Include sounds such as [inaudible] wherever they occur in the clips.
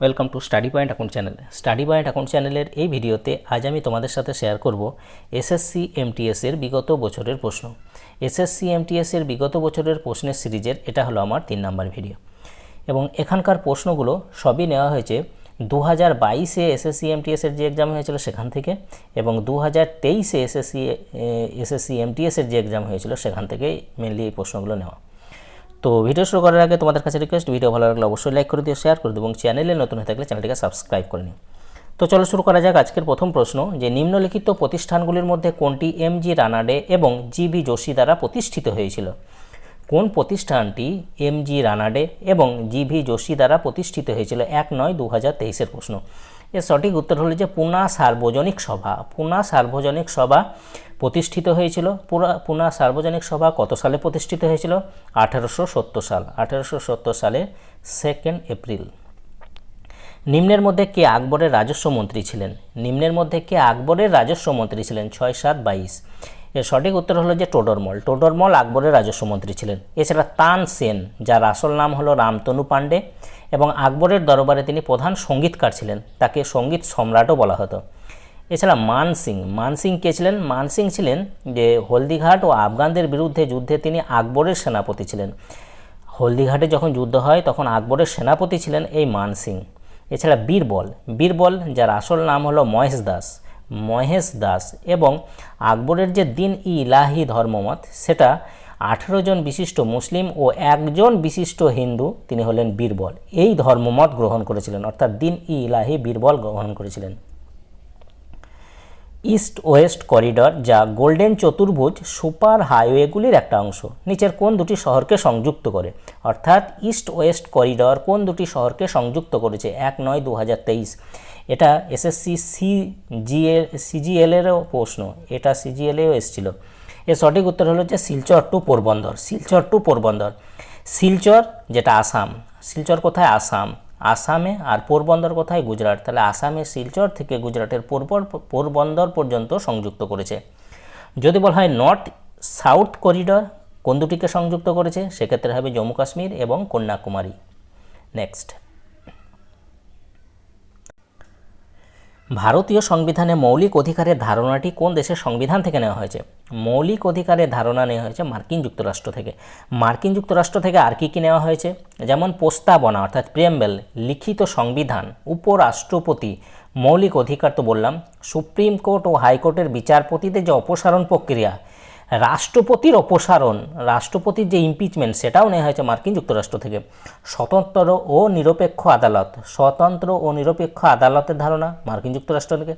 Welcome to study point account channel study point account চ্যানেলের এই ভিডিওতে আজ আমি তোমাদের সাথে শেয়ার করব এসএসসি এমটিএস এর বিগত বছরের প্রশ্ন। এসএসসি এমটিএস এর বিগত বছরের প্রশ্নের সিরিজের এটা হলো আমার তিন নাম্বার ভিডিও এবং এখানকার প্রশ্নগুলো সবই নেওয়া হয়েছে দু হাজার বাইশে এসএসসি এমটিএস এর যে এক্সাম হয়েছিল সেখান থেকে এবং দু হাজার তেইশে এসএসসি এসএসসি এমটিএস এর যে এক্সাম হয়েছিল সেখান থেকেই মেনলি এই প্রশ্নগুলো নেওয়া। তো ভিডিও শুরু করার আগে তোমাদের কাছে রিকোয়েস্ট ভিডিও ভালো লাগলে অবশ্যই লাইক করে দিও শেয়ার করে দিও এবং চ্যানেলে নতুন হয়ে থাকলে চ্যানেলটিকে সাবস্ক্রাইব করে নিও। তো চলো শুরু করা যাক আজকের প্রথম প্রশ্ন যে নিম্নলিখিত প্রতিষ্ঠানগুলির মধ্যে কোনটি এম জি রানাডে এবং জি বি যোশী দ্বারা প্রতিষ্ঠিত হয়েছিল? কোন প্রতিষ্ঠানটি এম জি রানাডে এবং জি ভি যোশী দ্বারা প্রতিষ্ঠিত হয়েছিল? এক নয় দু হাজার তেইশের প্রশ্ন। এর সঠিক উত্তর হলো যে পুনা সার্বজনিক সভা। পুনা সার্বজনিক সভা প্রতিষ্ঠিত হয়েছিল। পুরা, পুনা সার্বজনিক সভা কত সালে প্রতিষ্ঠিত হয়েছিল? আঠারোশো সত্তর সাল। আঠারোশো সত্তর সালে সেকেন্ড এপ্রিল নিম্নের মধ্যে কে আকবরের রাজস্ব মন্ত্রী ছিলেন? নিম্নের মধ্যে কে আকবরের রাজস্ব মন্ত্রী ছিলেন? ছয় সাত বাইশ। এর সঠিক উত্তর হলো যে টোডরমল টোডরমল আকবরের রাজস্ব মন্ত্রী ছিলেন। এছাড়া তান সেন, যার আসল নাম হলো রামতনু পাণ্ডে এবং আকবরের দরবারে তিনি প্রধান সঙ্গীতকার ছিলেন, তাকে সংগীত সম্রাটও বলা হতো। এছাড়া মান সিং কে ছিলেন? মান সিং ছিলেন যে হলদিঘাট ও আফগানদের বিরুদ্ধে যুদ্ধে তিনি আকবরের সেনাপতি ছিলেন। হলদিঘাটে যখন যুদ্ধ হয়, তখন আকবরের সেনাপতি ছিলেন এই মান সিং। এছাড়া বীরবল বীরবল, যার আসল নাম হলো মহেশ দাস। মহেশ দাস এবং আকবরের যে দিন ই ইলাহি ধর্মমত, সেটা আঠেরো জন বিশিষ্ট মুসলিম ও একজন বিশিষ্ট হিন্দু, তিনি হলেন বীরবল। এই ধর্মমত গ্রহণ করেছিলেন, অর্থাৎ দিন ই ইলাহি বীরবল গ্রহণ করেছিলেন। ইস্ট ওয়েস্ট করিডর যা গোল্ডেন চতুর্ভুজ সুপার হাইওয়েগুলির একটা অংশ, নিচের কোন দুটি শহরকে সংযুক্ত করে? অর্থাৎ ইস্ট ওয়েস্ট করিডর কোন দুটি শহরকে সংযুক্ত করেছে? এক নয় দু হাজার তেইশ। এটা এসএসসি সি জিএল সিজিএলেরও প্রশ্ন। এটা সিজিএলেও এসেছিল। এর সঠিক উত্তর হলো যে শিলচর টু পোরবন্দর, শিলচর টু পোরবন্দর। শিলচর যেটা আসাম, শিলচর কোথায়? আসাম। আসামে আর পোরবন্দর কোথায়? গুজরাট। তাহলে আসামে শিলচর থেকে গুজরাটের পোরবর, পোরবন্দর পর্যন্ত সংযুক্ত করেছে। যদি বলা হয় নর্থ সাউথ করিডর, কোন দুটিকে সংযুক্ত করেছে? সেক্ষেত্রে হবে জম্মু কাশ্মীর এবং কন্যাকুমারী। নেক্সট। ভারতীয় সংবিধানে মৌলিক অধিকারের ধারণাটি কোন দেশের সংবিধান থেকে নেওয়া হয়েছে? মৌলিক অধিকারের ধারণা নেওয়া হয়েছে মার্কিন যুক্তরাষ্ট্র থেকে। মার্কিন যুক্তরাষ্ট্র থেকে আর কী কী নেওয়া হয়েছে? যেমন প্রস্তাবনা, অর্থাৎ প্রিয়াম্বেল লিখিত সংবিধান, উপরাষ্ট্রপতি, মৌলিক অধিকার তো বললাম, সুপ্রিম কোর্ট ও হাইকোর্টের বিচারপতিদের যে অপসারণ প্রক্রিয়া রাষ্ট্রপতির অপসারণ। রাষ্ট্রপতির যে ইমপিচমেন্ট সেটাও নেওয়া হয়েছে মার্কিন যুক্তরাষ্ট্র থেকে। স্বতন্ত্র ও নিরপেক্ষ আদালত, স্বতন্ত্র ও নিরপেক্ষ আদালতের ধারণা মার্কিন যুক্তরাষ্ট্র থেকে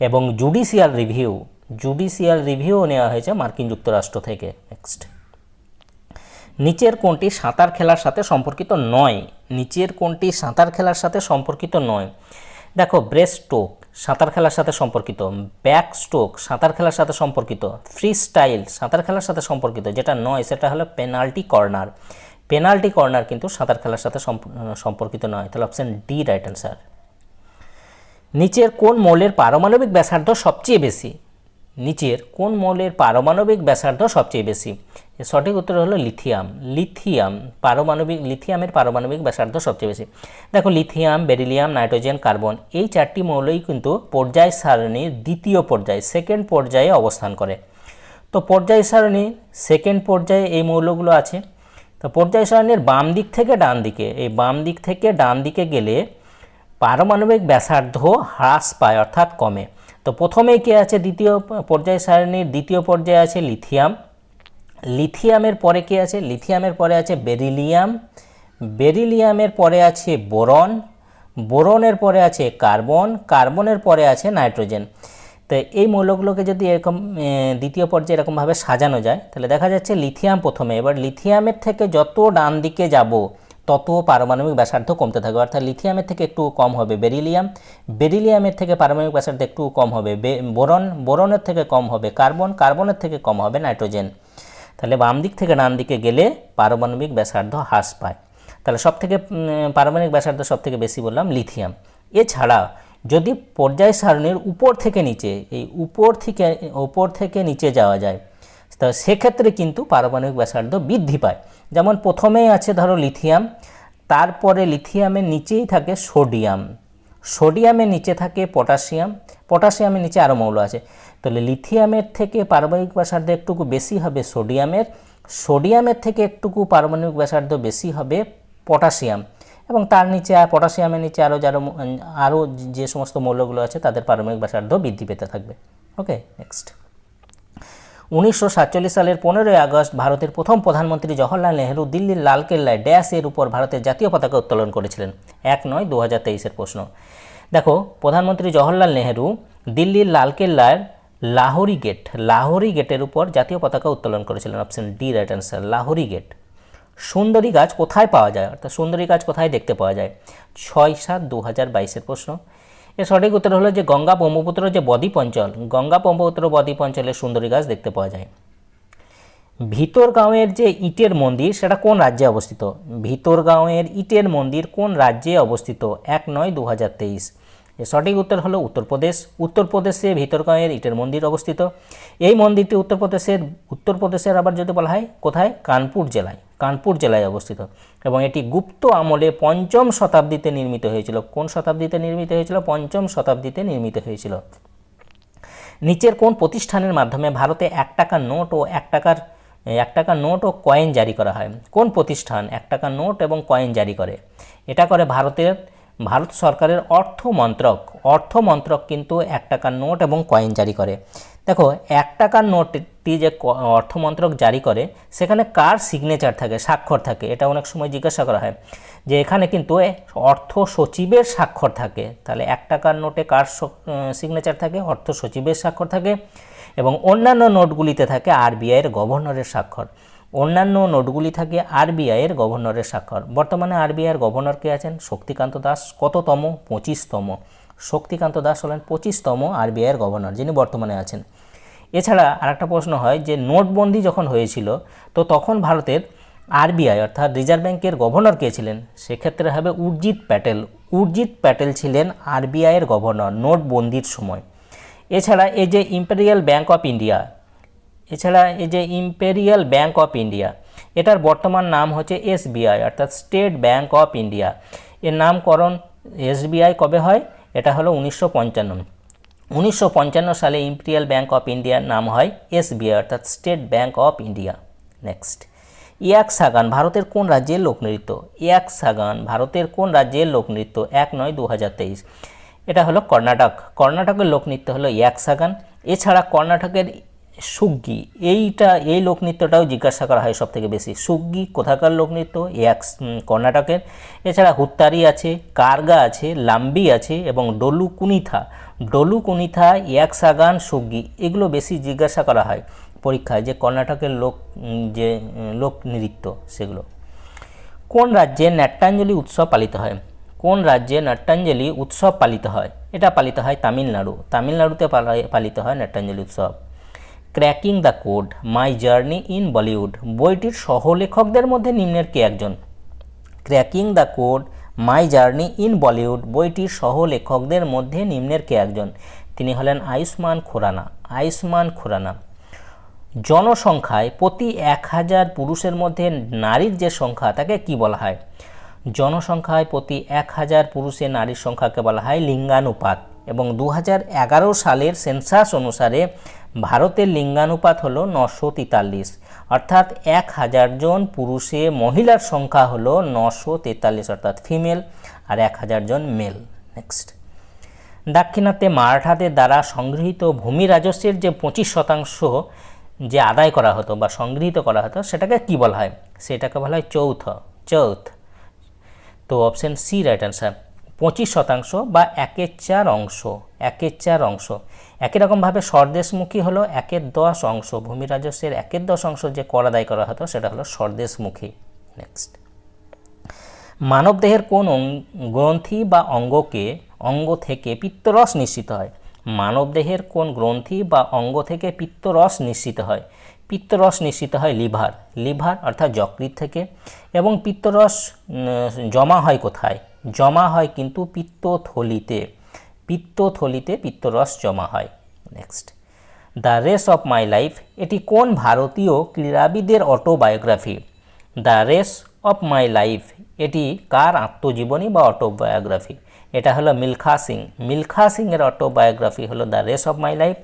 এবং জুডিশিয়াল রিভিউ জুডিশিয়াল রিভিউও নেওয়া হয়েছে মার্কিন যুক্তরাষ্ট্র থেকে। নেক্সট নিচের কোনটি সাঁতার খেলার সাথে সম্পর্কিত নয়? নিচের কোনটি সাঁতার খেলার সাথে সম্পর্কিত নয়? দেখো ব্রেস্ট স্ট্রোক সাঁতার খেলার সাথে সম্পর্কিত ব্যাক স্ট্রোক সাঁতার খেলার সাথে সম্পর্কিত ফ্রি স্টাইল সাঁতার খেলার সাথে সম্পর্কিত, যেটা নয়, সেটা হলো পেনাল্টি কর্নার পেনাল্টি কর্নার কিন্তু সাঁতার খেলার সাথে সম্পর্কিত নয়। তাহলে অপশান ডি রাইট অ্যান্সার নিচের কোন মৌলের পারমাণবিক ব্যাসার্ধ সবচেয়ে বেশি? নিচের কোন মৌলের পারমাণবিক ব্যাসার্ধ সবচেয়ে বেশি? সঠিক উত্তর হলো লিথিয়াম। লিথিয়াম পারমাণবিক, লিথিয়ামের পারমাণবিক ব্যাসার্ধ সবচেয়ে বেশি। দেখো, লিথিয়াম, বেরিলিয়াম, নাইট্রোজেন, কার্বন এই চারটি মৌলই কিন্তু পর্যায় সারণীর দ্বিতীয় পর্যায়ে, সেকেন্ড পর্যায়ে অবস্থান করে। তো পর্যায় সারণী, সেকেন্ড পর্যায়ে এই মৌলগুলো আছে। তো পর্যায় সারণীর বাম দিক থেকে ডান দিকে, এই বাম দিক থেকে ডান দিকে গেলে পারমাণবিক ব্যাসার্ধ হ্রাস পায়, অর্থাৎ কমে। তো প্রথমেই কে আছে দ্বিতীয় পর্যায় সারণীর? দ্বিতীয় পর্যায়ে আছে লিথিয়াম। লিথিয়ামের পরে কে আছে? লিথিয়ামের পরে আছে বেরিলিয়াম। বেরিলিয়ামের পরে আছে বোরন। বোরনের পরে আছে কার্বন। কার্বনের পরে আছে নাইট্রোজেন। তো এই মৌলগুলোকে যদি এরকম দ্বিতীয় পর্যায়ে এরকমভাবে সাজানো যায়, তাহলে দেখা যাচ্ছে লিথিয়াম প্রথমে। এবার লিথিয়ামের থেকে যত ডান দিকে যাব, তত পারমাণবিক ব্যাসার্ধ কমতে থাকবে। অর্থাৎ লিথিয়ামের থেকে একটু কম হবে বেরিলিয়াম। বেরিলিয়ামের থেকে পারমাণবিক ব্যাসার্ধ একটু কম হবে বোরন। বোরনের থেকে কম হবে কার্বন। কার্বনের থেকে কম হবে নাইট্রোজেন। তাহলে বাম দিক থেকে ডান দিকে গেলে পারমাণবিক ব্যাসার্ধ হ্রাস পায়। তাহলে সব থেকে পারমাণবিক ব্যাসার্ধ সব থেকে বেশি বললাম লিথিয়াম। এছাড়া যদি পর্যায় সারণীর উপর থেকে নিচে, এই উপর থেকে উপর থেকে নিচে যাওয়া যায়, তো সেক্ষেত্রে কিন্তু পারমাণবিক ব্যাসার্ধ বৃদ্ধি পায়। যেমন প্রথমেই আছে ধরো লিথিয়াম, তারপরে লিথিয়ামের নিচেই থাকে সোডিয়াম। সোডিয়ামের নিচে থাকে পটাশিয়াম। পটাশিয়ামের নিচে আরও মৌল আছে। তাহলে লিথিয়ামের থেকে পারমাণবিক ব্যাসার্ধ একটুকু বেশি হবে সোডিয়ামের। সোডিয়ামের থেকে একটুকু পারমাণবিক ব্যাসার্ধ বেশি হবে পটাশিয়াম। এবং তার নিচে পটাশিয়ামের নিচে আরও যার আরও যে সমস্ত মৌলগুলো আছে, তাদের পারমাণবিক ব্যাসার্ধ বৃদ্ধি পেতে থাকবে। ওকে নেক্সট উনিশশো সাতচল্লিশ সালের পনেরোই আগস্ট ভারতের প্রথম প্রধানমন্ত্রী জওহরলাল নেহরু দিল্লির লালকেল্লায় ড্যাশ এর উপর ভারতের জাতীয় পতাকা উত্তোলন করেছিলেন। এক নয় দু হাজার প্রশ্ন। দেখো, প্রধানমন্ত্রী জওহরলাল নেহরু দিল্লির লালকেল্লার লাহোরি গেট, লাহোরি গেটের উপর জাতীয় পতাকা উত্তোলন করেছিলেন। Option D right answer Lahori gate. সুন্দরী গাছ কোথায় পাওয়া যায়? অর্থাৎ সুন্দরী গাছ কোথায় দেখতে পাওয়া যায়? ছয় সাত দু হাজার বাইশের প্রশ্ন। এর সঠিক উত্তর হলো যে গঙ্গা ব্রহ্মপুত্র যে বদ্বীপ অঞ্চল, গঙ্গা ব্রহ্মপুত্র বদ্বীপ অঞ্চলে সুন্দরী গাছ দেখতে পাওয়া যায়। ভিতর ভিতরগাঁওয়ের যে ইটের মন্দির, সেটা কোন রাজ্যে অবস্থিত? ভিতরগাঁওয়ের ইটের মন্দির কোন রাজ্যে অবস্থিত? এক নয় দু হাজার তেইশ। এর সঠিক উত্তর হলো উত্তরপ্রদেশ। উত্তরপ্রদেশে ভিতরগাঁওয়ের ইটের মন্দির অবস্থিত। এই মন্দিরটি উত্তরপ্রদেশের উত্তরপ্রদেশের আবার যদি বলা হয়, কোথায়? কানপুর জেলায়। কানপুর জেলায় অবস্থিত। এবং এটি গুপ্ত আমলে পঞ্চম শতাব্দীতে নির্মিত হয়েছিল। কোন শতাব্দীতে নির্মিত হয়েছিল? পঞ্চম শতাব্দীতে নির্মিত হয়েছিল। নিচের কোন প্রতিষ্ঠানের মাধ্যমে ভারতে এক টাকার নোট ও এক টাকার এক টাকার নোট ও কয়েন জারি করা হয়? কোন প্রতিষ্ঠান এক টাকার নোট এবং কয়েন জারি করে? এটা করে ভারতের ভারত সরকারের অর্থ মন্ত্রক। অর্থ মন্ত্রক কিন্তু এক টাকার নোট এবং কয়েন জারি করে। দেখো, এক টাকার নোটটি যে ক- অর্থমন্ত্রক জারি করে, সেখানে কার সিগনেচার থাকে, স্বাক্ষর থাকে, এটা অনেক সময় জিজ্ঞাসা করা হয়। যে এখানে কিন্তু অর্থ সচিবের স্বাক্ষর থাকে। তাহলে এক টাকার নোটে কার সিগনেচার থাকে? অর্থ সচিবের স্বাক্ষর থাকে এবং অন্যান্য নোটগুলিতে থাকে আরবিআইয়ের গভর্নরের স্বাক্ষর। অন্যান্য নোটগুলি থাকে আরবিআইয়ের গভর্নরের স্বাক্ষর। বর্তমানে আরবিআইয়ের গভর্নর কে আছেন? শক্তিকান্ত দাস, কততম? পঁচিশতম। শক্তিকান্ত দাস হলেন পঁচিশতম আরবিআইয়ের গভর্নর, যিনি বর্তমানে আছেন। এছাড়া আরেকটা প্রশ্ন হয় যে, নোটবন্দি যখন হয়েছিল, তো তখন ভারতের আরবিআই, অর্থাৎ রিজার্ভ ব্যাংকের গভর্নর কে ছিলেন? সেক্ষেত্রে হবে উর্জিত প্যাটেল। উর্জিত প্যাটেল ছিলেন আরবিআইয়ের গভর্নর, নোটবন্দির সময়। এছাড়া এই যে ইম্পেরিয়াল ব্যাংক অফ ইন্ডিয়া এছাড়া এই যে ইম্পেরিয়াল ব্যাঙ্ক অফ ইন্ডিয়া এটার বর্তমান নাম হচ্ছে এসবিআই অর্থাৎ স্টেট ব্যাঙ্ক অফ ইন্ডিয়া এর নামকরণ এসবিআই কবে হয়? এটা হলো উনিশশো পঞ্চান্ন। উনিশশো সালে ইম্পেরিয়াল ব্যাঙ্ক অফ ইন্ডিয়ার নাম হয় এসবিআই অর্থাৎ state bank of India next ইয়াক সাগান, ভারতের কোন রাজ্যের লোকনৃত্য ইয়াক সাগান, ভারতের কোন রাজ্যের লোকনৃত্য এক নয় দু এটা হলো কর্ণাটক। কর্ণাটকের লোকনৃত্য হলো ইয়াক সাগান। এছাড়া কর্ণাটকের সুগ্গি, এইটা, এই লোকনৃত্যটাও জিজ্ঞাসা করা হয় সবথেকে বেশি। সুগ্গি, কোথাকার লোকনৃত্য? এক কর্ণাটকের। এছাড়া হুত্তারি আছে, কার্গা আছে, লাম্বি আছে এবং ডলু কুনিথা ডলু কুনিথা ইয়াকসাগান সুগ্গি, এগুলো বেশি জিজ্ঞাসা করা হয় পরীক্ষায় যে কর্ণাটকের লোক যে লোকনৃত্য সেগুলো। কোন রাজ্যে নাট্যাঞ্জলি উৎসব পালিত হয়? কোন রাজ্যে নাট্যাঞ্জলি উৎসব পালিত হয়? এটা পালিত হয় তামিলনাড়ু। তামিলনাড়ুতে পালিত হয় নাট্যাঞ্জলি উৎসব। Cracking the code my journey in Bollywood বইটির সহলেখকদের মধ্যে নিম্নের কে একজন? Cracking the code my journey in Bollywood বইটির সহলেখকদের মধ্যে নিম্নের কে একজন? তিনি হলেন আয়ুষ্মান খুরানা আয়ুষ্মান খুরানা। জনসংখ্যায় প্রতি এক হাজার পুরুষের মধ্যে নারীর যে সংখ্যা, তাকে কি বলা হয়? জনসংখ্যায় প্রতি এক হাজার পুরুষের নারীর সংখ্যাকে বলা হয় লিঙ্গানুপাত। এবং দু সালের সেন্সাস অনুসারে ভারতের লিঙ্গানুপাত হল নশো তেতাল্লিশ। অর্থাৎ এক হাজার জন পুরুষে মহিলার সংখ্যা হল নশো তেতাল্লিশ, অর্থাৎ ফিমেল, আর এক হাজার জন মেল। নেক্সট। দাক্ষিণাত্যে মারাঠাদের দ্বারা সংগৃহীত ভূমি রাজস্বের যে পঁচিশ শতাংশ যে আদায় করা হতো বা সংগৃহীত করা হতো, সেটাকে কি বলা হয়? সেটাকে বলা হয় চৌথ। চৌথ। তো অপশন সি রাইট অ্যান্সার পঁচিশ শতাংশ বা একের চার অংশ, একের চার অংশ। একই রকমভাবে স্বরদেশমুখী হলো একের দশ অংশ। ভূমি রাজস্বের একের দশ অংশ যে কর আদায় করা হতো, সেটা হলো স্বরদেশমুখী। নেক্সট মানবদেহের কোন গ্রন্থি বা অঙ্গকে, অঙ্গ থেকে পিত্তরস নিশ্চিত হয়? মানবদেহের কোন গ্রন্থি বা অঙ্গ থেকে পিত্তরস নিশ্চিত হয়? পিত্তরস নিশ্চিত হয় লিভার। লিভার অর্থাৎ যকৃৎ থেকে। এবং পিত্তরস জমা হয় কোথায়? জমা হয় কিন্তু পিত্তথলিতে পিত্তথলিতে পিত্তরস জমা হয়। Next the race of my life এটি কোন ভারতীয় ক্রীড়াবিদের autobiography the race of my life এটি কার আত্মজীবনী বা অটোবায়োগ্রাফি এটা হলো মিলখা সিং। মিলখা সিংয়ের অটোবায়োগ্রাফি হলো the race of my life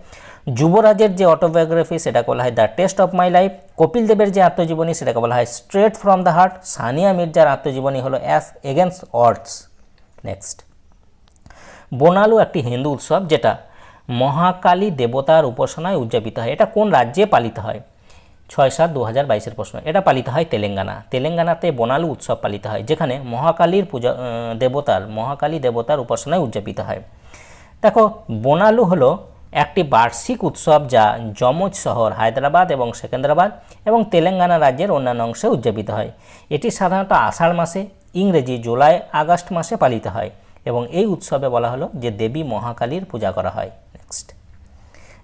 যুবরাজের যে অটোবায়োগ্রাফি সেটাকে বলা হয় the test of my life Kapil দেবের যে আত্মজীবনী, সেটাকে বলা হয় straight from the heart Sania মির্জার আত্মজীবনী হলো ace against odds next Bonalu একটি হিন্দু উৎসব, যেটা মহাকালী দেবতার উপাসনায় উদযাপিত হয়। এটা কোন রাজ্যে পালিত হয়? ছয় সাত দু হাজার বাইশের প্রশ্ন। এটা পালিত হয় তেলেঙ্গানা। তেলেঙ্গানাতে বোনালু উৎসব পালিত হয়, যেখানে মহাকালীর পূজা দেবতার, মহাকালী দেবতার উপাসনায় উদযাপিত হয়। দেখো, বোনালু হলো একটি বার্ষিক উৎসব যা যমজ শহর হায়দ্রাবাদ এবং সেকেন্দ্রাবাদ এবং তেলেঙ্গানা রাজ্যের অন্যান্য অংশে উদযাপিত হয়। এটি সাধারণত আষাঢ় মাসে, ইংরেজি জুলাই, আগস্ট মাসে পালিত হয় এবং এই উৎসবে বলা হলো যে দেবী মহাকালীর পূজা করা হয়। নেক্সট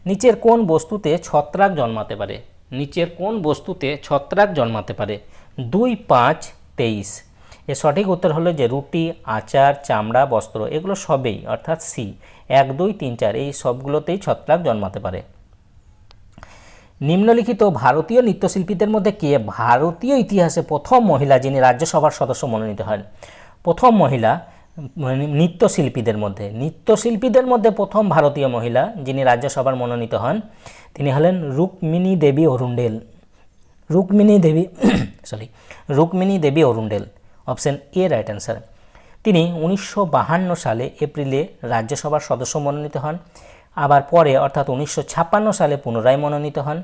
নিচের কোন বস্তুতে ছত্রাক জন্মাতে পারে। নিচের কোন বস্তুতে ছত্রাক জন্মাতে পারে। দুই পাঁচ তেইশ। এর সঠিক উত্তর হলো যে রুটি, আচার, চামড়া, বস্ত্র এগুলো সবেই, অর্থাৎ সি, এক, দুই, তিন, চার, এই সবগুলোতেই ছত্রাক জন্মাতে পারে। নিম্নলিখিত ভারতীয় নৃত্যশিল্পীদের মধ্যে কে ভারতীয় ইতিহাসে প্রথম মহিলা যিনি রাজ্যসভার সদস্য মনোনীত হন? প্রথম মহিলা নৃত্যশিল্পীদের মধ্যে। নৃত্যশিল্পীদের মধ্যে প্রথম ভারতীয় মহিলা যিনি রাজ্যসভার মনোনীত হন, তিনি হলেন Rukmini Devi Arundale. Rukmini Devi [coughs] sorry Rukmini Devi Arundale. Option A right answer তিনি উনিশশো সালে এপ্রিলে রাজ্যসভার সদস্য মনোনীত হন। আবার পরে অর্থাৎ উনিশশো ছাপ্পান্ন সালে পুনরায় মনোনীত হন।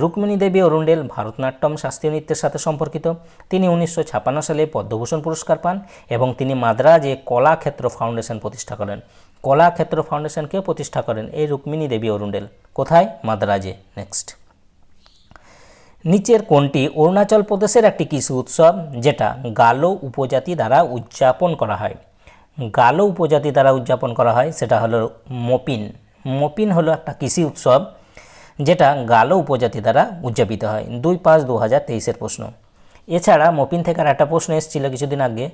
রুক্মিণী দেবী অরুণ্ডেল ভারতনাট্যম শাস্ত্রীয় নৃত্যের সাথে সম্পর্কিত। তিনি উনিশশো ছাপ্পান্ন সালে পদ্মভূষণ পুরস্কার পান এবং তিনি মাদ্রাজে কলাক্ষেত্র ফাউন্ডেশন প্রতিষ্ঠা করেন। কলাক্ষেত্র ফাউন্ডেশনকে প্রতিষ্ঠা করেন এই রুক্মিণী দেবী অরুণ্ডেল কোথায়? মাদ্রাজে। নেক্সট নিচের কোনটি অরুণাচল প্রদেশের একটি কৃষি উৎসব, যেটা গালো উপজাতি দ্বারা উদযাপন করা হয়। গালো উপজাতি দ্বারা উদযাপন করা হয়, সেটা হলো মপিন। মপিন হলো একটা কৃষি উৎসব, যেটা গালো উপজাতি দ্বারা উদযাপিত হয়। দুই পাঁচ দু হাজার তেইশের প্রশ্ন। এছাড়া মপিন থেকে আর একটা প্রশ্ন এসেছিল কিছুদিন আগে,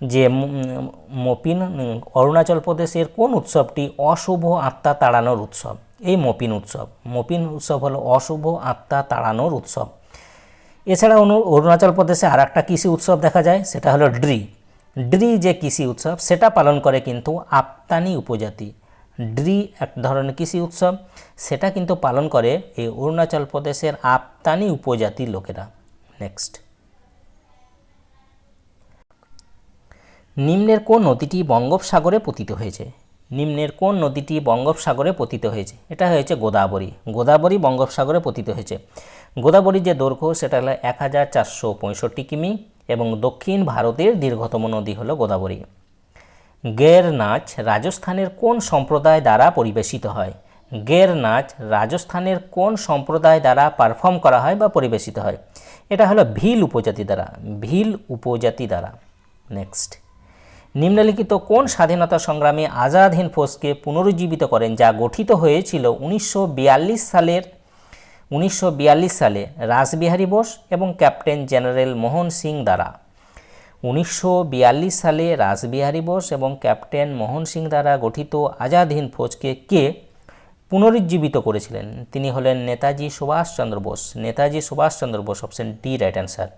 যে মপিন অরুণাচল প্রদেশের কোন উৎসবটি অশুভ আত্মা তাড়ানোর উৎসব? এই মপিন উৎসব। মপিন উৎসব হলো অশুভ আত্মা তাড়ানোর উৎসব। এছাড়া অরুণাচল প্রদেশে আর একটা কৃষি উৎসব দেখা যায়, সেটা হলো ড্রি। ড্রি যে কৃষি উৎসব, সেটা পালন করে কিন্তু আপ্তানি উপজাতি। ড্রি এক ধরনের কৃষি উৎসব, সেটা কিন্তু পালন করে এই অরুণাচল প্রদেশের আপ্তানি উপজাতির লোকেরা। নেক্সট। নিম্নের কোন নদীটি বঙ্গোপসাগরে পতিত হয়েছে? নিম্নের কোন নদীটি বঙ্গোপসাগরে পতিত হয়েছে? এটা হয়েছে গোদাবরী। গোদাবরী বঙ্গোপসাগরে পতিত হয়েছে। গোদাবরীর যে দৈর্ঘ্য, সেটা হলো এক হাজার চারশো পঁয়ষট্টি কিমি এবং দক্ষিণ ভারতের দীর্ঘতম নদী হলো গোদাবরী। গের নাচ রাজস্থানের কোন সম্প্রদায় দ্বারা পরিবেশিত হয়? গের নাচ রাজস্থানের কোন সম্প্রদায় দ্বারা পারফর্ম করা হয় বা পরিবেশিত হয়? এটা হলো ভিল উপজাতি দ্বারা। ভিল উপজাতি দ্বারা। নেক্সট নিম্নলিখিত কোন স্বাধীনতা সংগ্রামী আজাদ হিন্দ ফোর্সকে পুনরুজ্জীবিত করেন যা গঠিত হয়েছিল উনিশশো বিয়াল্লিশ সালের, উনিশশো বিয়াল্লিশ সালে রাসবিহারী বোস এবং ক্যাপ্টেন জেনারেল মোহন সিং দ্বারা। উনিশশো বিয়াল্লিশ সালে রাসবিহারী বোস এবং ক্যাপ্টেন মোহন সিং দ্বারা গঠিত আজাদ হিন্দ ফৌজকে কে পুনরুজ্জীবিত করেছিলেন? তিনি হলেন Netaji Subhas Chandra Bose. Netaji Subhas Chandra Bose option D right answer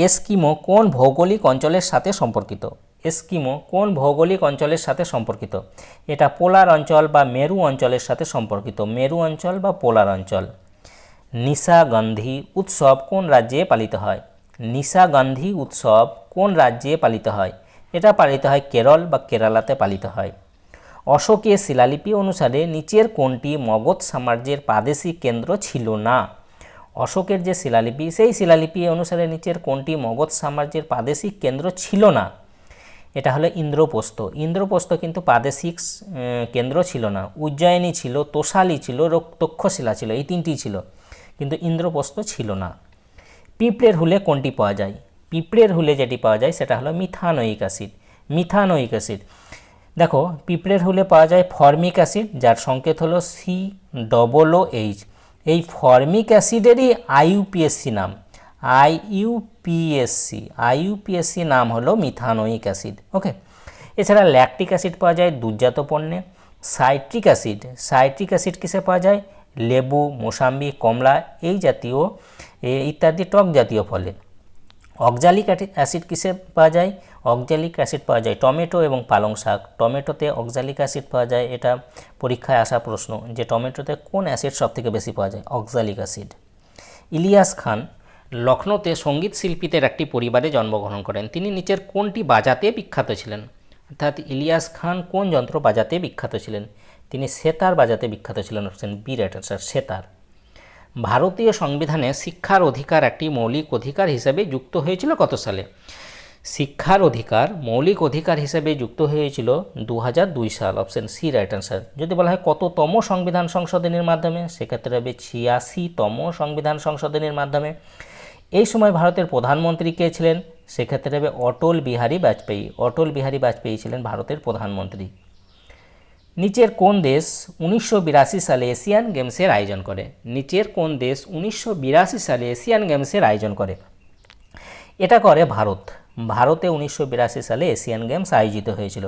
Eskimo কোন ভৌগোলিক অঞ্চলের সাথে সম্পর্কিত? এস্কিমো কোন ভৌগোলিক অঞ্চলের সাথে সম্পর্কিত? এটা পোলার অঞ্চল বা মেরু অঞ্চলের সাথে সম্পর্কিত। মেরু অঞ্চল বা পোলার অঞ্চল। নিশা নিশাগন্ধি উৎসব কোন রাজ্যে পালিত হয়? নিশা নিশাগন্ধি উৎসব কোন রাজ্যে পালিত হয়? এটা পালিত হয় কেরল বা কেরালাতে পালিত হয়। অশোকের শিলালিপি অনুসারে নিচের কোনটি মগধ সাম্রাজ্যের প্রাদেশিক কেন্দ্র ছিল না? অশোকের যে শিলালিপি, সেই শিলালিপি অনুসারে নিচের কোনটি মগধ সাম্রাজ্যের প্রাদেশিক কেন্দ্র ছিল না? এটা হলো ইন্দ্রপ্রস্থ। ইন্দ্রপ্রস্থ কিন্তু প্রাদেশিক কেন্দ্র ছিল না। উজ্জয়িনী ছিল তোষালি ছিল রোক- তক্ষশিলা ছিল, এই তিনটি ছিল। কিন্তু ইন্দ্রপ্রস্থ ছিল না। পিঁপড়ের হুলে কোনটি পাওয়া যায়? পিঁপড়ের হুলে যেটি পাওয়া যায়, সেটা হলো মিথানোয়িক অ্যাসিড। Methanoic acid. দেখো, পিঁপড়ের হুলে পাওয়া যায় ফর্মিক অ্যাসিড, যার সংকেত হলো সি ডবল ও এইচ। এই ফর্মিক অ্যাসিডেরই আইইউপিএসসি নাম, আইইউপিএসসি আইইউপিএসসি নাম হলো মিথানোয়িক অ্যাসিড, ওকে? এছাড়া ল্যাকটিক অ্যাসিড পাওয়া যায় দুধজাত পণ্যে, সাইট্রিক অ্যাসিড সাইট্রিক অ্যাসিড কিসে পাওয়া যায়? লেবু, মোসাম্বি, কমলা, এই জাতীয় ইত্যাদি টক জাতীয় ফলে। অক্সালিক অ্যাসিড কিসে পাওয়া যায়? অক্সালিক অ্যাসিড পাওয়া যায় টমেটো এবং পালং শাক। টমেটোতে অক্সালিক অ্যাসিড পাওয়া যায়, এটা পরীক্ষায় আসা প্রশ্ন যে টমেটোতে কোন অ্যাসিড সবথেকে বেশি পাওয়া যায়? Oxalic acid. ইলিয়াস খান লখনৌতে সংগীত শিল্পীদের একটি পরিবারে জন্মগ্রহণ করেন। তিনি নিচের কোনটি বাজাতে বিখ্যাত ছিলেন? অর্থাৎ ইলিয়াস খান কোন যন্ত্র বাজাতে বিখ্যাত ছিলেন? তিনি সেতার বাজাতে বিখ্যাত ছিলেন option B right answer sitar. ভারতীয় সংবিধানে শিক্ষার অধিকার একটি মৌলিক অধিকার হিসেবে যুক্ত হয়েছিল কত সালে? শিক্ষার অধিকার, মৌলিক অধিকার হিসেবে যুক্ত হয়েছিল দু দুই সাল অপশন সি রাইট আনসার যদি বলা হয় কততম সংবিধান সংশোধনীর মাধ্যমে, সেক্ষেত্রে হবে ছিয়াশিতম সংবিধান সংশোধনীর মাধ্যমে। এই সময় ভারতের প্রধানমন্ত্রী কে ছিলেন? সেক্ষেত্রে হবে অটল বিহারী বাজপেয়ী। অটল বিহারী বাজপেয়ী ছিলেন ভারতের প্রধানমন্ত্রী। নিচের কোন দেশ উনিশশো বিরাশি সালে এশিয়ান গেমসের আয়োজন করে? নিচের কোন দেশ উনিশশো বিরাশি সালে এশিয়ান গেমসের আয়োজন করে? এটা করে ভারত। ভারতে উনিশশো বিরাশি সালে এশিয়ান গেমস আয়োজিত হয়েছিল।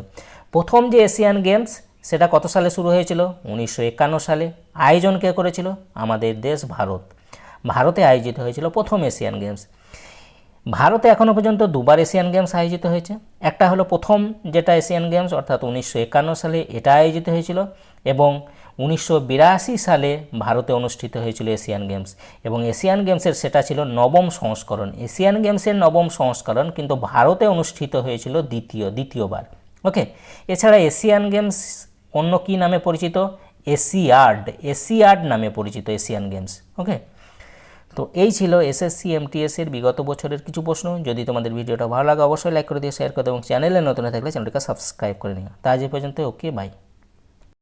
প্রথম যে এশিয়ান গেমস সেটা কত সালে শুরু হয়েছিল? উনিশশো একান্ন সালে। আয়োজন কে করেছিল? আমাদের দেশ ভারত। ভারতে আয়োজিত হয়েছিল প্রথম এশিয়ান গেমস ভারতে এখনও পর্যন্ত দুবার এশিয়ান গেমস আয়োজিত হয়েছে। একটা হলো প্রথম যেটা এশিয়ান গেমস, অর্থাৎ উনিশশো একান্ন সালে এটা আয়োজিত হয়েছিল এবং উনিশশো বিরাশি সালে ভারতে অনুষ্ঠিত হয়েছিল এশিয়ান গেমস। এবং এশিয়ান গেমসের সেটা ছিল নবম সংস্করণ। এশিয়ান গেমসের নবম সংস্করণ কিন্তু ভারতে অনুষ্ঠিত হয়েছিল দ্বিতীয়, দ্বিতীয়বার। ওকে? এছাড়া এশিয়ান গেমস অন্য কী নামে পরিচিত? এশিয়াড এশিয়াড নামে পরিচিত এশিয়ান গেমস। ওকে? তো এই ছিল এসএসসি এমটিএস এর বিগত বছরের কিছু প্রশ্ন। যদি তোমাদের ভিডিওটা ভালো লাগে, অবশ্যই লাইক করে দিয়ে শেয়ার করে দাও এবং চ্যানেলে নতুন থাকলে চ্যানেলটাকে সাবস্ক্রাইব করে নিও। তা আজ পর্যন্ত ওকে বাই